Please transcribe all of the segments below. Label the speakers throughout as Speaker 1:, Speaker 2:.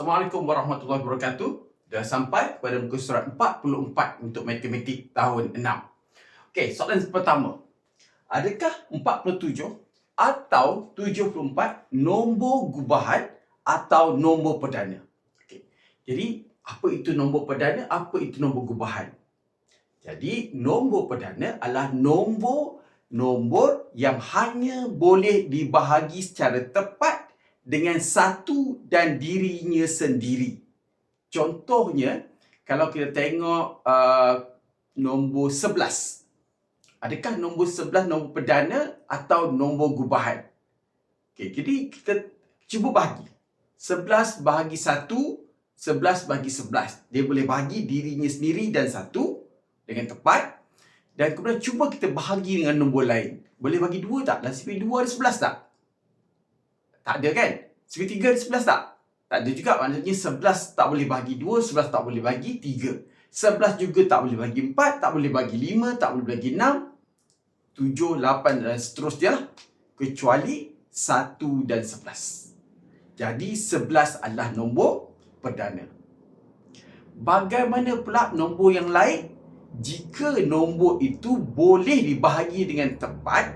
Speaker 1: Assalamualaikum warahmatullahi wabarakatuh. Dah sampai kepada muka surat 44 untuk matematik tahun 6. Okey, soalan pertama. Adakah 47 atau 74 nombor gubahan atau nombor perdana? Okey. Jadi, apa itu nombor perdana? Apa itu nombor gubahan? Jadi, nombor perdana adalah nombor nombor yang hanya boleh dibahagi secara tepat dengan satu dan dirinya sendiri. Contohnya, kalau kita tengok uh, nombor 11. Adakah nombor 11 nombor perdana atau nombor gubahan? Okay, jadi kita cuba bahagi. 11 bahagi 1, 11 bahagi 11. Dia boleh bahagi dirinya sendiri dan satu dengan tepat. Dan kemudian cuba kita bahagi dengan nombor lain. Boleh bagi dua tak? Sifir dua ada sebelas tak? Tak ada kan? Sifir tiga ada sebelas tak? Tak ada juga. Maksudnya sebelas tak boleh bagi dua, sebelas tak boleh bagi tiga. Sebelas juga tak boleh bagi empat, tak boleh bagi lima, tak boleh bagi enam, tujuh, lapan dan seterusnya. lah. Kecuali satu dan sebelas. Jadi sebelas adalah nombor perdana. Bagaimana pula nombor yang lain? jika nombor itu boleh dibahagi dengan tepat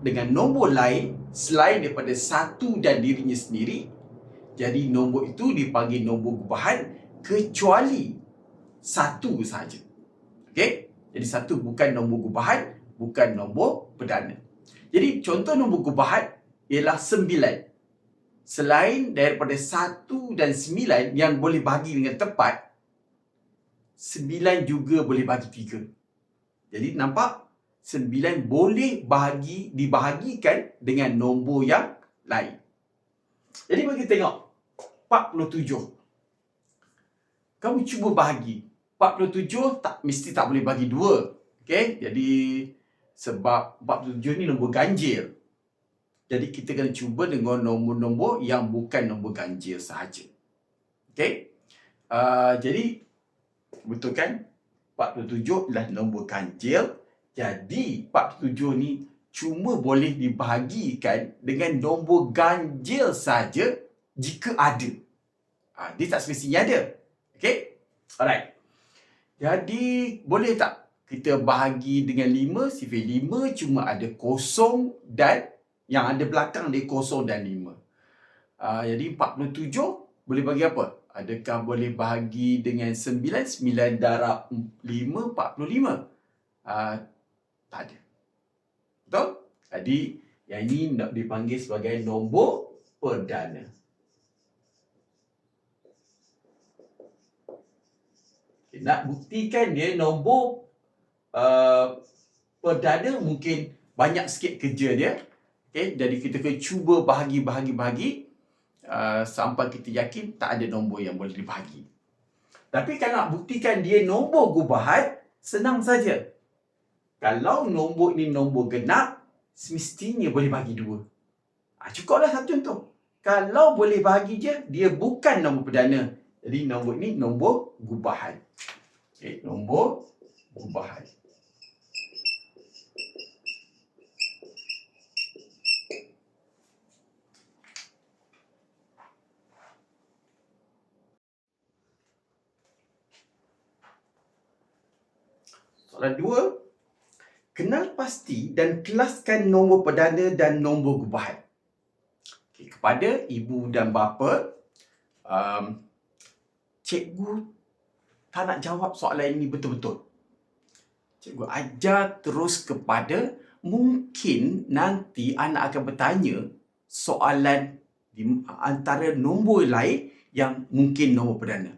Speaker 1: dengan nombor lain selain daripada satu dan dirinya sendiri, jadi nombor itu dipanggil nombor gubahan kecuali satu sahaja. Okey? Jadi satu bukan nombor gubahan, bukan nombor perdana. Jadi contoh nombor gubahan ialah sembilan. Selain daripada satu dan sembilan yang boleh bahagi dengan tepat, sembilan juga boleh bagi tiga. Jadi nampak sembilan boleh bahagi dibahagikan dengan nombor yang lain. Jadi bagi tengok 47. Kamu cuba bahagi. 47 tak mesti tak boleh bagi dua. Okey? Jadi sebab 47 ni nombor ganjil. Jadi kita kena cuba dengan nombor-nombor yang bukan nombor ganjil sahaja. Okey? Uh, jadi Betul kan? 47 adalah nombor ganjil. Jadi 47 ni cuma boleh dibahagikan dengan nombor ganjil saja jika ada. Ha, dia tak semestinya ada. Okay? Alright. Jadi boleh tak kita bahagi dengan 5? Sifir 5 cuma ada kosong dan yang ada belakang dia kosong dan 5. Ha, jadi 47 boleh bagi apa? Adakah boleh bahagi dengan 9? 9 darab 5, 45. Uh, tak ada. Betul? Jadi, yang ini dipanggil sebagai nombor perdana. Okay, nak buktikan dia nombor uh, perdana mungkin banyak sikit kerja dia. Okay, jadi kita kena cuba bahagi-bahagi-bahagi uh, sampai kita yakin tak ada nombor yang boleh dibahagi. Tapi kalau nak buktikan dia nombor gubahan, senang saja. Kalau nombor ini nombor genap, semestinya boleh bagi dua. Ha, cukuplah satu contoh. Kalau boleh bahagi je, dia bukan nombor perdana. Jadi nombor ini nombor gubahan. Okay, nombor gubahan. Soalan dua, kenal pasti dan kelaskan nombor perdana dan nombor gubahan. Okay, kepada ibu dan bapa, um, cikgu tak nak jawab soalan ini betul-betul. Cikgu ajar terus kepada mungkin nanti anak akan bertanya soalan di antara nombor lain yang mungkin nombor perdana.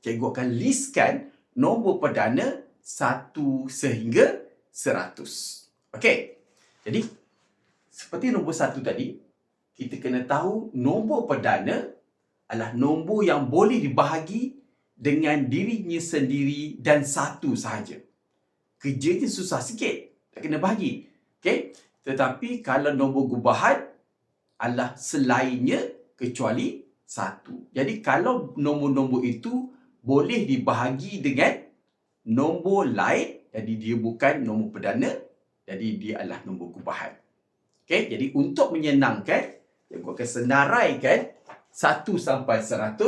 Speaker 1: Cikgu akan listkan nombor perdana satu sehingga seratus. Okey. Jadi, seperti nombor satu tadi, kita kena tahu nombor perdana adalah nombor yang boleh dibahagi dengan dirinya sendiri dan satu sahaja. Kerjanya susah sikit. Tak kena bahagi. Okey. Tetapi kalau nombor gubahan adalah selainnya kecuali satu. Jadi kalau nombor-nombor itu boleh dibahagi dengan nombor lain jadi dia bukan nombor perdana jadi dia adalah nombor gubahan okey jadi untuk menyenangkan aku akan senaraikan 1 sampai 100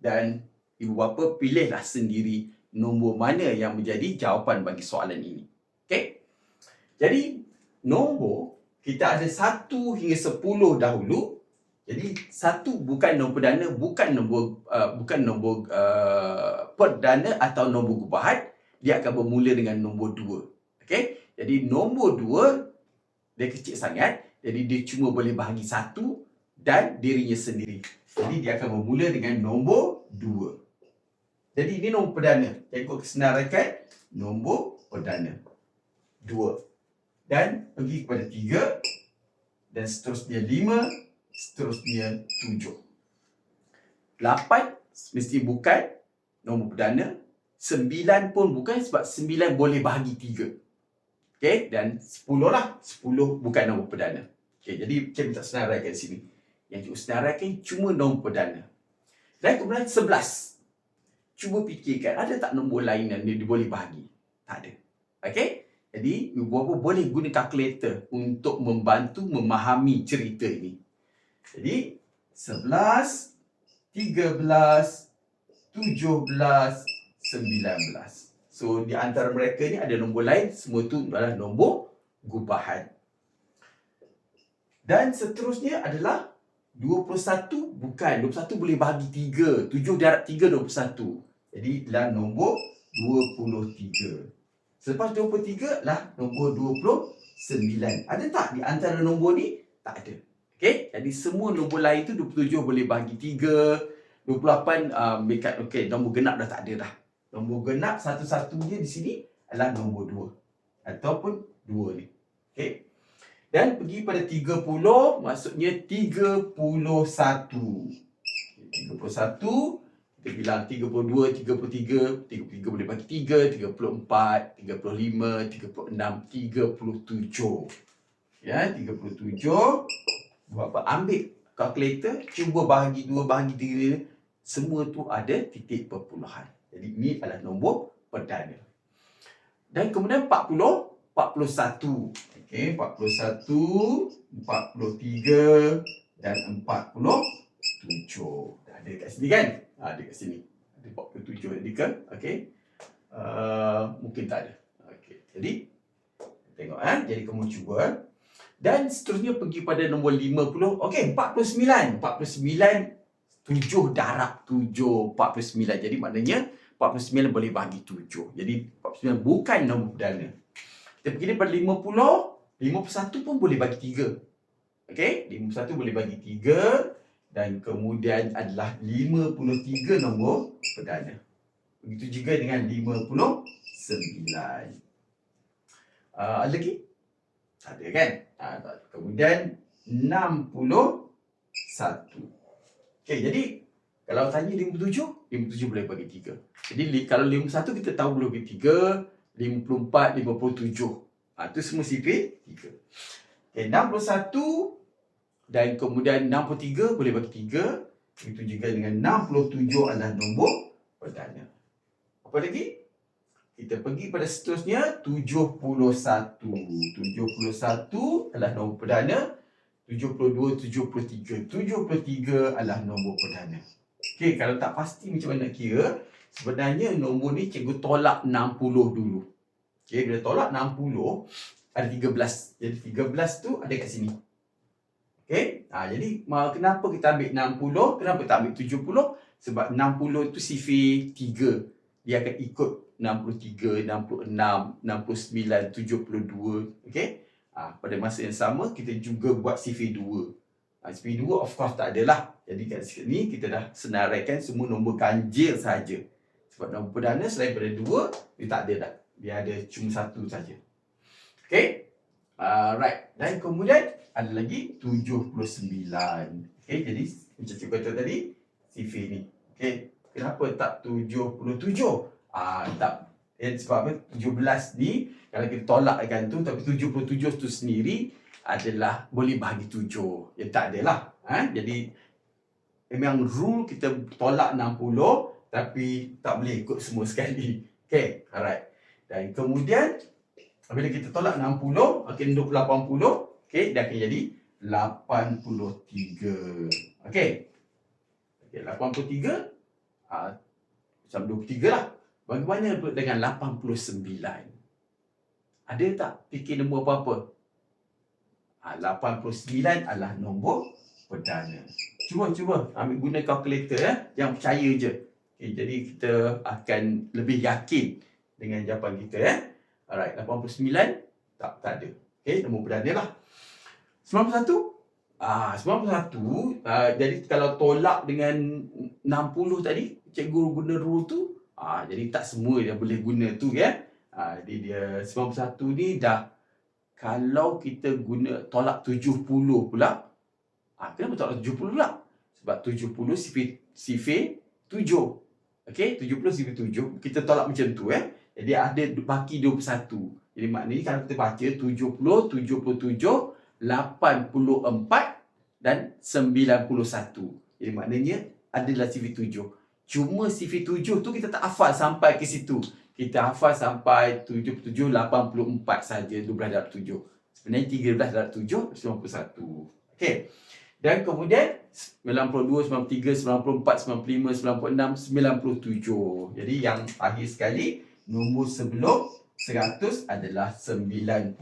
Speaker 1: dan ibu bapa pilihlah sendiri nombor mana yang menjadi jawapan bagi soalan ini. Okey. Jadi nombor kita ada 1 hingga 10 dahulu. Jadi satu bukan nombor perdana, bukan nombor uh, bukan nombor uh, perdana atau nombor gubahan. Dia akan bermula dengan nombor 2. Okey. Jadi nombor 2 dia kecil sangat. Jadi dia cuma boleh bahagi satu dan dirinya sendiri. Jadi dia akan bermula dengan nombor 2. Jadi ini nombor perdana. Jadi aku senaraikan nombor perdana. 2. Dan pergi kepada 3 dan seterusnya 5, seterusnya 7. 8 mesti bukan nombor perdana. 9 pun bukan sebab 9 boleh bahagi 3. Okey, dan 10 lah. 10 bukan nombor perdana. Okey, jadi cikgu tak senaraikan sini. Yang cikgu senaraikan cuma nombor perdana. Dan kemudian 11. Cuba fikirkan, ada tak nombor lain yang dia boleh bahagi? Tak ada. Okey? Jadi, ibu bapa boleh guna kalkulator untuk membantu memahami cerita ini. Jadi, 11, 13, 17, 19. So, di antara mereka ni ada nombor lain. Semua tu adalah nombor gubahan. Dan seterusnya adalah 21 bukan. 21 boleh bahagi 3. 7 darab 3, 21. Jadi, adalah nombor 23. Selepas 23 lah nombor 29. Ada tak di antara nombor ni? Tak ada. Okey, jadi semua nombor lain tu 27 boleh bahagi 3, 28 uh, make up okey, nombor genap dah tak ada dah. Nombor genap satu-satunya di sini adalah nombor 2 ataupun 2 ni. Okey. Dan pergi pada 30 maksudnya 31. 31 kita bilang 32, 33, 33 boleh bagi 3, 34, 35, 36, 37. Ya, 37. Buat apa? Ambil kalkulator, cuba bahagi 2, bahagi 3. Semua tu ada titik perpuluhan. Jadi ini adalah nombor perdana. Dan kemudian 40, 41. Okey, 41, 43 dan 47. Dah ada kat sini kan? Ha, ada kat sini. Ada 47 tadi kan? Okey. Uh, mungkin tak ada. Okey. Jadi tengok eh. Jadi kamu cuba. Dan seterusnya pergi pada nombor 50. Okey, 49. 49 7 darab 7 49. Jadi maknanya 49 boleh bagi 7. Jadi 49 bukan nombor perdana. Kita pergi pada 50. 51 pun boleh bagi 3. Okey, 51 boleh bagi 3 dan kemudian adalah 53 nombor perdana. Begitu juga dengan 59. Uh, ada lagi? Tak ada kan? Uh, kemudian 61. Okey, jadi kalau tanya 57, 57 boleh bagi 3. Jadi kalau 51 kita tahu boleh bagi 3, 54, 57. Ah tu semua sifat 3. Okey, 61 dan kemudian 63 boleh bagi 3 itu juga dengan 67 adalah nombor perdana. Apa lagi? Kita pergi pada seterusnya 71 71 adalah nombor perdana. 72 73 73 adalah nombor perdana okey kalau tak pasti macam mana nak kira sebenarnya nombor ni cikgu tolak 60 dulu okey bila tolak 60 ada 13 jadi 13 tu ada kat sini Okey. Ha, jadi kenapa kita ambil 60? Kenapa tak ambil 70? Sebab 60 itu sifir 3. Dia akan ikut 63, 66, 69, 72. Okey. Ha, pada masa yang sama kita juga buat sifir 2. Ha, sifir 2 of course tak adalah. Jadi kat sini kita dah senaraikan semua nombor ganjil saja. Sebab nombor perdana selain daripada 2 dia tak ada dah. Dia ada cuma satu saja. Okey. Uh, right. Dan kemudian ada lagi 79. Okey, jadi macam cikgu kata tadi, CV ni. Okey, kenapa tak 77? Ah, tak. Eh, sebab apa? 17 ni, kalau kita tolakkan tu, tapi 77 tu sendiri adalah boleh bahagi 7. Ya, tak adalah. Ha? Jadi, memang rule kita tolak 60, tapi tak boleh ikut semua sekali. Okey, alright. Dan kemudian, bila kita tolak 60, makin 80, Okey, dia akan jadi 83. Okey. Okey, 83 ah macam 23 lah. Bagaimana dengan 89? Ada tak fikir nombor apa-apa? Ah 89 adalah nombor perdana. Cuba cuba ambil guna kalkulator ya. Yang percaya je. Okay, jadi kita akan lebih yakin dengan jawapan kita ya. Alright, 89 tak tak ada. Okey, nombor perdana lah. 91 Ah, 91 ah, jadi kalau tolak dengan 60 tadi, cikgu guna rule tu, ah jadi tak semua dia boleh guna tu ya. Ah, jadi dia 91 ni dah kalau kita guna tolak 70 pula, ah kenapa tolak 70 pula? Sebab 70 sifar sifar 7. Okey, 70 sifar 7, kita tolak macam tu eh. Jadi ada baki 21. Jadi maknanya kalau kita baca 70, 77, 84 dan 91. Jadi maknanya adalah CV7. Cuma CV7 tu kita tak hafal sampai ke situ. Kita hafal sampai 77, 84 saja 12 darab 7. Sebenarnya 13 darab 7, 91. Okey. Dan kemudian 92, 93, 94, 95, 96, 97. Jadi yang akhir sekali nombor sebelum 100 adalah 97.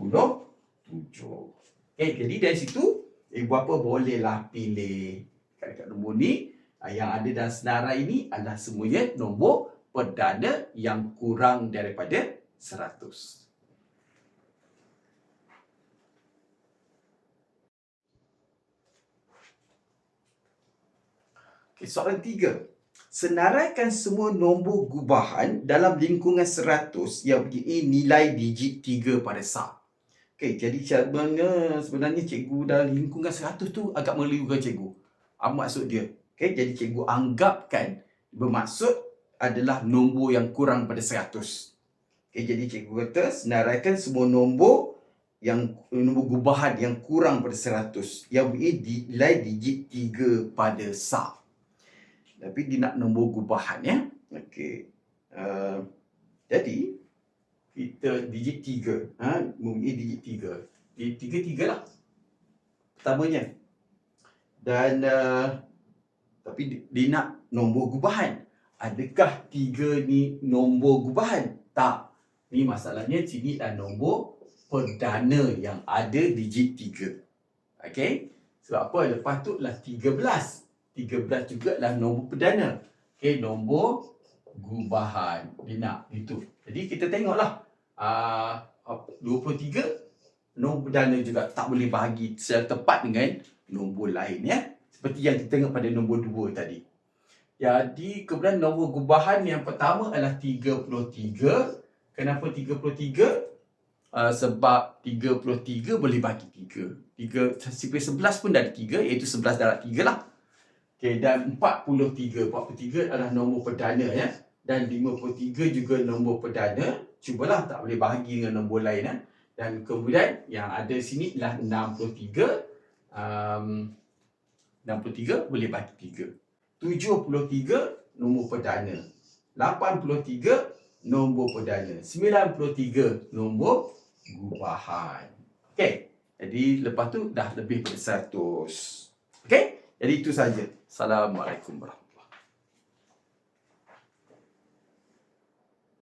Speaker 1: Okay, jadi dari situ ibu bapa bolehlah pilih kat nombor ni ah, yang ada dalam senarai ini adalah semuanya nombor perdana yang kurang daripada 100. Okay, soalan tiga. Senaraikan semua nombor gubahan dalam lingkungan 100 yang mempunyai nilai digit 3 pada sah. Okay, jadi sebenarnya, sebenarnya cikgu dalam lingkungan 100 tu agak meliukan cikgu. Apa maksud dia? Okay, jadi cikgu anggapkan bermaksud adalah nombor yang kurang pada 100. Okay, jadi cikgu kata senaraikan semua nombor yang nombor gubahan yang kurang pada 100 yang di nilai digit 3 pada sah. Tapi dia nak nombor gubahan ya. Okey. Uh, jadi kita digit tiga. Ha? Mempunyai digit tiga. Digit tiga, tiga lah. Pertamanya. Dan uh, tapi dia nak nombor gubahan. Adakah tiga ni nombor gubahan? Tak. Ni masalahnya sini adalah nombor perdana yang ada digit tiga. Okey? Sebab apa? Lepas tu lah tiga belas. Tiga belas juga lah nombor perdana. Okey, nombor gubahan. Dia nak itu. Jadi kita tengoklah uh, 23 nombor perdana juga tak boleh bahagi secara tepat dengan nombor lain ya. Seperti yang kita tengok pada nombor 2 tadi. Jadi kemudian nombor gubahan yang pertama adalah 33. Kenapa 33? Uh, sebab 33 boleh bagi 3. 3 sifar 11 pun dah ada 3 iaitu 11 darab 3 lah. Okay, dan 43. 43 adalah nombor perdana ya. Dan 53 juga nombor perdana. Cubalah tak boleh bahagi dengan nombor lain eh. Dan kemudian yang ada sini ialah 63 um, 63 boleh bagi 3 73 nombor perdana. 83 nombor perdana. 93 nombor gubahan. Okey, jadi lepas tu dah lebih dari 100 Okey, jadi itu saja. Assalamualaikum warahmatullahi